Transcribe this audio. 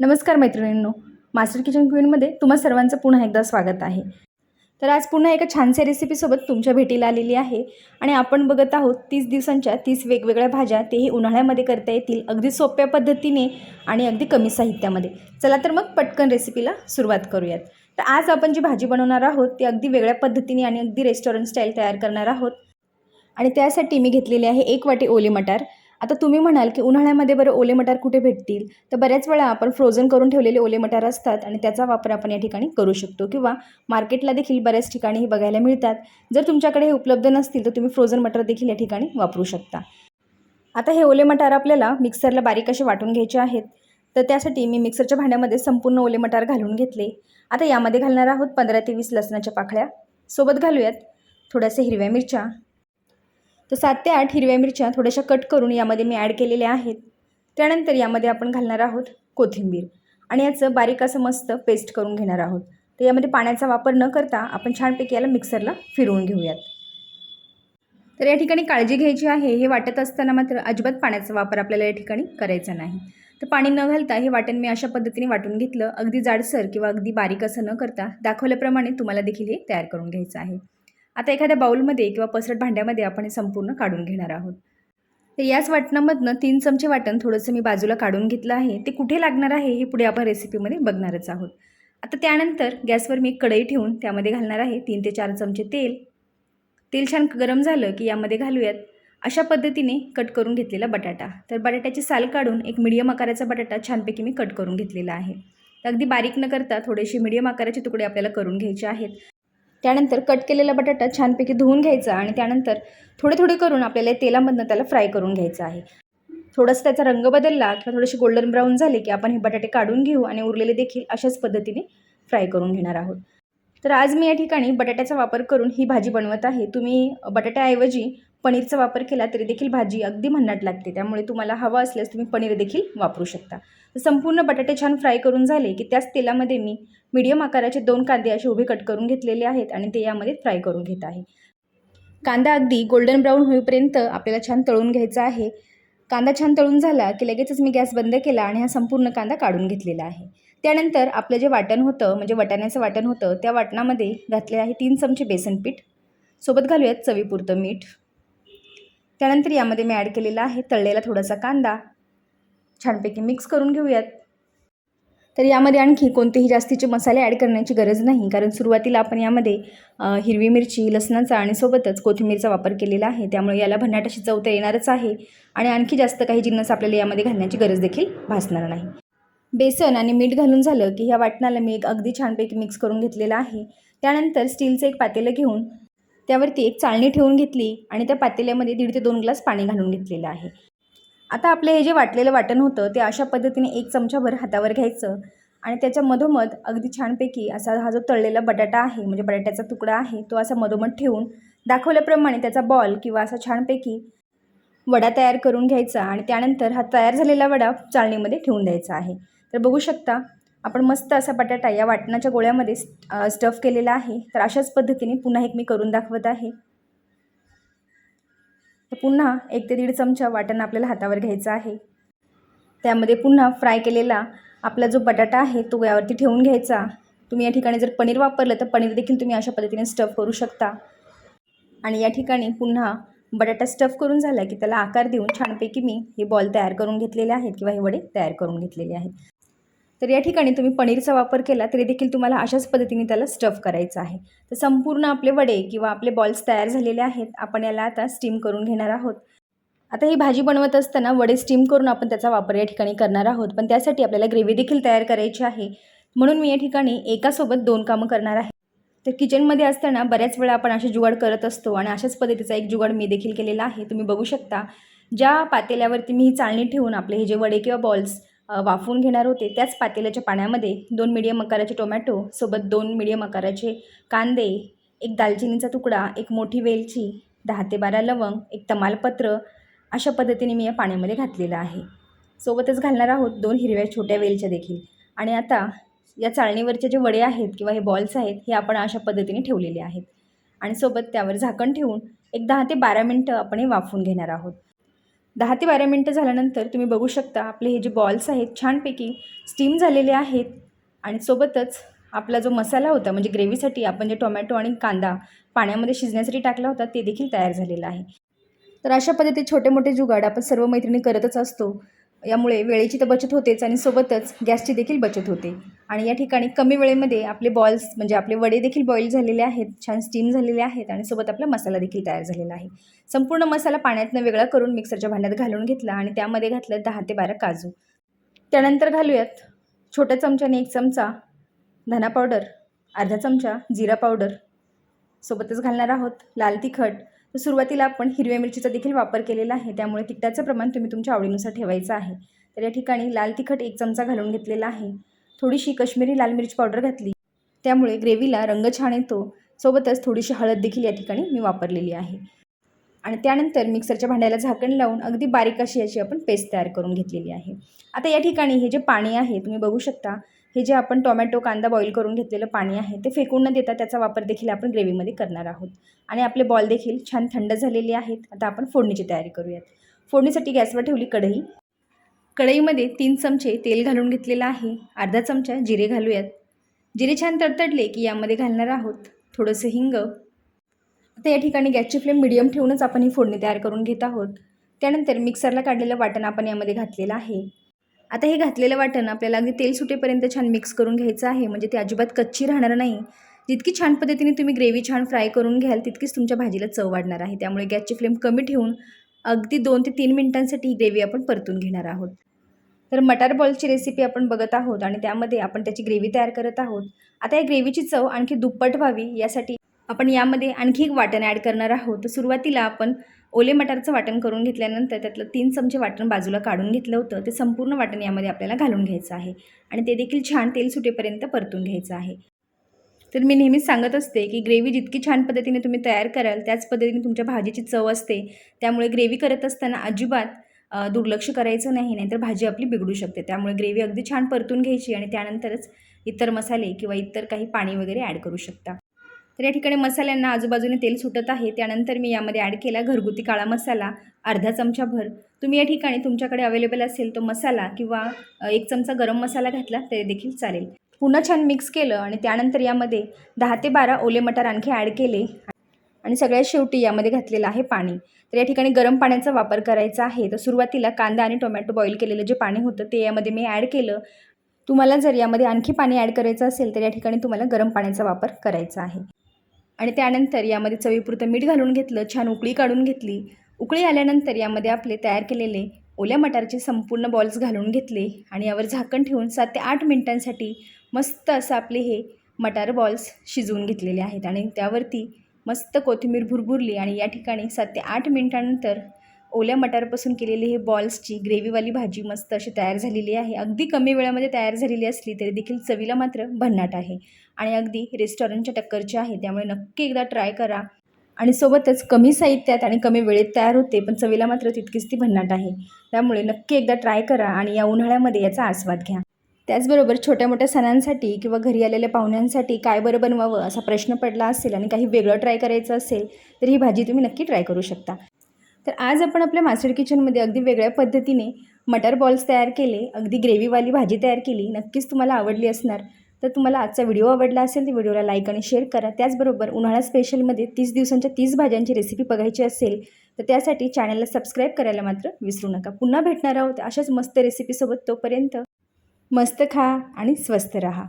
नमस्कार मैत्रिणींनो master kitchen क्वीनमध्ये तुम्हा सर्वांचं पुन्हा एकदा स्वागत आहे. तर आज पुन्हा एका छानशा रेसिपीसोबत तुमच्या भेटीला आलेली आहे आणि आपण बघत आहोत तीस दिवसांच्या तीस वेगवेगळ्या भाज्या तेही उन्हाळ्यामध्ये करता येतील अगदी सोप्या पद्धतीने आणि अगदी कमी साहित्यामध्ये. चला तर मग पटकन रेसिपीला सुरुवात करूयात. तर आज आपण जी भाजी बनवणार आहोत ती अगदी वेगळ्या पद्धतीने आणि अगदी रेस्टॉरंट स्टाईल तयार करणार आहोत. आणि त्यासाठी मी घेतलेली आहे एक वाटी ओले मटार आता तुम्ही म्हणाल की उन्हाळ्यामध्ये बरं ओले मटार कुठे भेटतील? तर बऱ्याच वेळा आपण फ्रोझन करून ठेवलेले ओले मटार असतात आणि त्याचा वापर आपण या ठिकाणी करू शकतो. किंवा मार्केटला देखील बऱ्याच ठिकाणी हे बघायला मिळतात. जर तुमच्याकडे हे उपलब्ध नसतील तर तुम्ही फ्रोझन मटार देखील या ठिकाणी वापरू शकता. आता हे ओले मटार आपल्याला मिक्सरला बारीक असे वाटून घ्यायचे आहेत. तर त्यासाठी मी मिक्सरच्या भांड्यामध्ये संपूर्ण ओले मटार घालून घेतले. आता यामध्ये घालणार आहोत पंधरा ते वीस लसणाच्या पाकळ्या सोबत घालूयात थोड्याशा हिरव्या मिरच्या. तर सात ते आठ हिरव्या मिरच्या थोड्याशा कट करून यामध्ये मी ॲड केलेल्या आहेत. त्यानंतर यामध्ये आपण घालणार आहोत कोथिंबीर आणि याचं बारीक असं मस्त पेस्ट करून घेणार आहोत. तर यामध्ये पाण्याचा वापर न करता आपण छानपैकी याला मिक्सरला फिरवून घेऊयात. तर या ठिकाणी काळजी घ्यायची आहे हे वाटत असताना मात्र अजिबात पाण्याचा वापर आपल्याला या ठिकाणी करायचा नाही. तर पाणी न घालता हे वाटण मी अशा पद्धतीने वाटून घेतलं. अगदी जाडसर किंवा अगदी बारीक असं न करता दाखवल्याप्रमाणे तुम्हाला देखील हे तयार करून घ्यायचं आहे. आता एखाद्या बाऊलमध्ये किंवा पसरट भांड्यामध्ये आपण हे संपूर्ण काढून घेणार आहोत. तर याच वाटणामधनं तीन चमचे वाटण थोडंसं मी बाजूला काढून घेतलं आहे. ते कुठे लागणार आहे हे पुढे आपण रेसिपीमध्ये बघणारच आहोत. आता त्यानंतर गॅसवर मी एक कढई ठेवून त्यामध्ये घालणार आहे तीन ते चार चमचे तेल. तेल छान गरम झालं की यामध्ये घालूयात. अशा पद्धतीने कट करून घेतलेला बटाटा. तर बटाट्याची साल काढून एक मिडियम आकाराचा बटाटा छानपैकी मी कट करून घेतलेला आहे. तर अगदी बारीक न करता थोडेसे मिडियम आकाराचे तुकडे आपल्याला करून घ्यायचे आहेत. त्यानंतर कट केलेला बटाटा छानपैकी धुवून घ्यायचा आणि त्यानंतर थोडे थोडे करून आपल्याला तेलामधनं त्याला फ्राय करून घ्यायचं आहे. थोडंसं त्याचा रंग बदलला किंवा थोडेसे गोल्डन ब्राऊन झाले की आपण हे बटाटे काढून घेऊ आणि उरलेले देखील अशाच पद्धतीने फ्राय करून घेणार आहोत. तर आज मी या ठिकाणी बटाट्याचा वापर करून ही भाजी बनवत आहे. तुम्ही बटाट्याऐवजी पनीरचा वापर केला तरी देखील भाजी अगदी भन्नाट लागते. त्यामुळे तुम्हाला हवं असल्यास तुम्ही पनीर देखील वापरू शकता. संपूर्ण बटाटे छान फ्राय करून झाले की त्याच तेलामध्ये मी मीडियम आकाराचे दोन कांदे असे उभे कट करून घेतलेले आहेत आणि ते यामध्ये फ्राय करून घेत आहे. कांदा अगदी गोल्डन ब्राऊन होईपर्यंत आपल्याला छान तळून घ्यायचा आहे. कांदा छान तळून झाला की लगेचच मी गॅस बंद केला आणि हा संपूर्ण कांदा काढून घेतलेला आहे. त्यानंतर आपलं जे वाटण होतं म्हणजे वाटाण्याचं वाटण होतं त्या वाटणामध्ये घातले आहे तीन चमचे बेसन पीठ. सोबत घालूयात चवीपुरतं मीठ. त्यानंतर यामध्ये मी ॲड केलेला आहे तळलेला थोडासा कांदा. छानपैकी मिक्स करून घेऊयात. तर यामध्ये आणखी कोणतेही जास्तीचे मसाले ॲड करण्याची गरज नाही. कारण सुरुवातीला आपण यामध्ये हिरवी मिरची लसणाचा आणि सोबतच कोथिंबीरचा वापर केलेला आहे. त्यामुळे याला भन्नाट अशी चव तर येणारच आहे. आणि आणखी जास्त काही जिन्नस आपल्याला यामध्ये घालण्याची गरज देखील भासणार नाही. बेसन आणि मीठ घालून झालं की ह्या वाटणाला मी एक अगदी छानपैकी मिक्स करून घेतलेलं आहे. त्यानंतर स्टीलचं एक पातेलं घेऊन त्यावरती एक चाळणी ठेवून घेतली आणि त्या पातेल्यामध्ये दीड ते दोन ग्लास पाणी घालून घेतलेलं आहे. आता आपलं हे जे वाटलेलं वाटण होतं ते अशा पद्धतीने एक चमचाभर हातावर घ्यायचं आणि त्याच्या मधोमध अगदी छानपैकी असा हा जो तळलेला बटाटा आहे म्हणजे बटाट्याचा तुकडा आहे तो असा मधोमध ठेवून दाखवल्याप्रमाणे त्याचा बॉल किंवा असा छानपैकी वडा तयार करून घ्यायचा आणि त्यानंतर हा तयार झालेला वडा चाळणीमध्ये ठेवून द्यायचा आहे. तर बघू शकता आपण मस्त असा बटाटा या वाटणाच्या गोळ्यामध्ये स्टफ केलेला आहे. तर अशाच पद्धतीने पुन्हा एक मी करून दाखवत आहे. तर पुन्हा एक ते दीड चमचा वाटण आपल्याला हातावर घ्यायचं आहे. त्यामध्ये पुन्हा फ्राय केलेला आपला जो बटाटा आहे तो यावरती ठेवून घ्यायचा. तुम्ही या ठिकाणी जर पनीर वापरलं तर पनीर देखील तुम्ही अशा पद्धतीने स्टफ करू शकता. आणि या ठिकाणी पुन्हा बटाटा स्टफ करून झाला की त्याला आकार देऊन छानपैकी मी हे बॉल तयार करून घेतलेले आहेत किंवा हे वडे तयार करून घेतलेले आहेत. तर या ठिकाणी तुम्ही पनीरचा वापर केला तरी देखील तुम्हाला अशाच पद्धतीने त्याला स्टफ करायचं आहे. तर संपूर्ण आपले वडे किंवा आपले बॉल्स तयार झालेले आहेत. आपण याला आता स्टीम करून घेणार आहोत. आता ही भाजी बनवत असताना वडे स्टीम करून आपण त्याचा वापर या ठिकाणी करणार आहोत. पण त्यासाठी आपल्याला ग्रेव्ही देखील तयार करायची आहे. म्हणून मी या ठिकाणी एकासोबत दोन कामं करणार आहे. तर किचनमध्ये असताना बऱ्याच वेळा आपण असे जुगाड करत असतो आणि अशाच पद्धतीचा एक जुगाड मी देखील केलेला आहे. तुम्ही बघू शकता. ज्या पातेल्यावरती मी ही चाळणी ठेवून आपले हे जे वडे किंवा बॉल्स वाफवून घेणार होते. त्याच पातेल्याच्या पाण्यामध्ये दोन मिडियम आकाराचे टोमॅटो सोबत दोन मिडियम आकाराचे कांदे एक दालचिनीचा तुकडा एक मोठी वेलची दहा ते बारा लवंग एक तमालपत्र अशा पद्धतीने मी या पाण्यामध्ये घातलेलं आहे. सोबतच घालणार आहोत दोन हिरव्या छोट्या वेलच्या देखील. आणि आता या चाळणीवरचे जे वडे आहेत किंवा हे बॉल्स आहेत हे आपण अशा पद्धतीने ठेवलेले आहेत. आणि सोबत त्यावर झाकण ठेवून एक दहा ते बारा मिनटं आपण हे वाफवून घेणार आहोत. दहा ते बारा मिनटं झाल्यानंतर तुम्ही बघू शकता आपले हे जे बॉल्स आहेत छानपैकी स्टीम झालेले आहेत. आणि सोबतच आपला जो मसाला होता म्हणजे ग्रेव्हीसाठी आपण जे टोमॅटो आणि कांदा पाण्यामध्ये शिजण्यासाठी टाकला होता ते देखील तयार झालेलं आहे. तर अशा पद्धतीत छोटे मोठे जुगाड आपण सर्व मैत्रिणी करतच असतो. यामुळे वेळेची तर बचत होतेच आणि सोबतच गॅसची देखील बचत होते. आणि या ठिकाणी कमी वेळेमध्ये आपले बॉल्स म्हणजे आपले वडे देखील बॉईल झालेले आहेत छान स्टीम झालेले आहेत आणि सोबत आपला मसाला देखील तयार झालेला आहे. संपूर्ण मसाला पाण्यातनं वेगळा करून मिक्सरच्या भांड्यात घालून घेतला आणि त्यामध्ये घातलं दहा ते बारा काजू. त्यानंतर घालूयात छोट्या चमच्याने एक चमचा धना पावडर अर्धा चमचा जिरा पावडर सोबतच घालणार आहोत लाल तिखट तर सुरुवातीला आपण हिरव्या मिरचीचा देखील वापर केलेला आहे. त्यामुळे तिखटाचं प्रमाण तुम्ही तुमच्या आवडीनुसार ठेवायचं आहे. तर या ठिकाणी लाल तिखट एक चमचा घालून घेतलेला आहे. थोडीशी कश्मीरी लाल मिरची पावडर घातली. त्यामुळे ग्रेव्हीला रंग छान येतो. सोबतच थोडीशी हळद देखील या ठिकाणी मी वापरलेली आहे. आणि त्यानंतर मिक्सरच्या भांड्याला झाकण लावून अगदी बारीक अशी याची आपण पेस्ट तयार करून घेतलेली आहे. आता या ठिकाणी हे जे पाणी आहे तुम्ही बघू शकता हे जे आपण टोमॅटो कांदा बॉईल करून घेतलेलं पाणी आहे ते फेकून न देता त्याचा वापर देखील आपण ग्रेव्हीमध्ये करणार आहोत. आणि आपले बॉल देखील छान थंड झालेले आहेत. आता आपण फोडणीची तयारी करूयात. फोडणीसाठी गॅसवर ठेवली कढई. कढईमध्ये तीन चमचे तेल घालून घेतलेलं आहे. अर्धा चमचा जिरे घालूयात. जिरे छान तडतडले की यामध्ये घालणार आहोत थोडंसं हिंग. आता या ठिकाणी गॅसची फ्लेम मिडियम ठेवूनच आपण ही फोडणी तयार करून घेत आहोत. त्यानंतर मिक्सरला काढलेलं वाटण आपण यामध्ये घातलेलं आहे. आता हे घातलेलं वाटण आपल्याला अगदी तेल सुटेपर्यंत छान मिक्स करून घ्यायचं आहे. म्हणजे ते अजिबात कच्ची राहणार नाही. जितकी छान पद्धतीने तुम्ही ग्रेव्ही छान फ्राय करून घ्याल तितकीच तुमच्या भाजीला चव वाढणार आहे. त्यामुळे गॅसची फ्लेम कमी ठेवून अगदी दोन ते तीन मिनिटांसाठी ही ग्रेव्ही आपण परतून घेणार आहोत. तर मटार बॉलची रेसिपी आपण बघत आहोत आणि त्यामध्ये आपण त्याची ग्रेव्ही तयार करत आहोत. आता या ग्रेव्हीची चव आणखी दुप्पट व्हावी यासाठी आपण यामध्ये आणखी एक वाटण ॲड करणार आहोत. तर सुरुवातीला आपण ओले मटारचं वाटण करून घेतल्यानंतर त्यातलं तीन चमचे वाटण बाजूला काढून घेतलं होतं. ते संपूर्ण वाटण यामध्ये आपल्याला घालून घ्यायचं आहे आणि ते देखील छान तेल सुटेपर्यंत परतून घ्यायचं आहे. तर मी नेहमीच सांगत असते की ग्रेव्ही जितकी छान पद्धतीने तुम्ही तयार कराल त्याच पद्धतीने तुमच्या भाजीची चव असते. त्यामुळे ग्रेव्ही करत असताना अजिबात दुर्लक्ष करायचं नाही नाहीतर भाजी आपली बिघडू शकते. त्यामुळे ग्रेव्ही अगदी छान परतून घ्यायची आणि त्यानंतरच इतर मसाले किंवा इतर काही पाणी वगैरे ॲड करू शकता. तर या ठिकाणी मसाल्यांना आजूबाजूने तेल सुटत आहे. त्यानंतर मी यामध्ये ॲड केला घरगुती काळा मसाला अर्धा चमचाभर तुम्ही या ठिकाणी तुमच्याकडे अवेलेबल असेल तो मसाला किंवा एक चमचा गरम मसाला घातला तरी देखील चालेल. पुन्हा छान मिक्स केलं आणि त्यानंतर यामध्ये दहा ते बारा ओले मटार आणखी ॲड केले. आणि सगळ्यात शेवटी यामध्ये घातलेलं आहे पाणी. तर या ठिकाणी गरम पाण्याचा वापर करायचा आहे. तर सुरुवातीला कांदा आणि टोमॅटो बॉईल केलेलं जे पाणी होतं ते यामध्ये मी ॲड केलं. तुम्हाला जर यामध्ये आणखी पाणी ॲड करायचं असेल तर या ठिकाणी तुम्हाला गरम पाण्याचा वापर करायचा आहे. आणि त्यानंतर यामध्ये चवीपुरतं मीठ घालून घेतलं छान उकळी काढून घेतली. उकळी आल्यानंतर यामध्ये आपले तयार केलेले ओल्या मटारचे संपूर्ण बॉल्स घालून घेतले आणि यावर झाकण ठेवून सात ते आठ मिनिटांसाठी मस्त असं आपले हे मटार बॉल्स शिजवून घेतलेले आहेत. आणि त्यावरती मस्त कोथिंबीर भुरभुरली आणि या ठिकाणी सात ते आठ मिनटानंतर ओल्या मटारपासून केलेली हे बॉल्सची ग्रेव्हीवाली भाजी मस्त अशी तयार झालेली आहे. अगदी कमी वेळामध्ये तयार झालेली असली तरी देखील चवीला मात्र भन्नाट आहे. आणि अगदी रेस्टॉरंटच्या टक्करची आहे त्यामुळे नक्की एकदा ट्राय करा. आणि सोबतच कमी साहित्यात आणि कमी वेळेत तयार होते पण चवीला मात्र तितकीच ती भन्नाट आहे. त्यामुळे नक्की एकदा ट्राय करा आणि या उन्हाळ्यामध्ये याचा आस्वाद घ्या. त्याचबरोबर छोट्या मोठ्या सणांसाठी किंवा घरी आलेल्या पाहुण्यांसाठी काय बरं बनवावं असा प्रश्न पडला असेल आणि काही वेगळं ट्राय करायचं असेल तर ही भाजी तुम्ही नक्की ट्राय करू शकता. तर आज आपण आपल्या मास्टर किचनमध्ये अगदी वेगळ्या पद्धतीने मटर बॉल्स तयार केले अगदी ग्रेव्हीवाली भाजी तयार केली नक्कीच तुम्हाला आवडली असणार. तर तुम्हाला आजचा व्हिडिओ आवडला असेल तर व्हिडिओला लाईक आणि शेअर करा. त्याचबरोबर उन्हाळा स्पेशलमध्ये तीस दिवसांच्या तीस भाज्यांची रेसिपी बघायची असेल तर त्यासाठी चॅनलला सबस्क्राईब करायला मात्र विसरू नका. पुन्हा भेटणार आहोत अशाच मस्त रेसिपीसोबत तोपर्यंत मस्त खा आणि स्वस्थ रहा.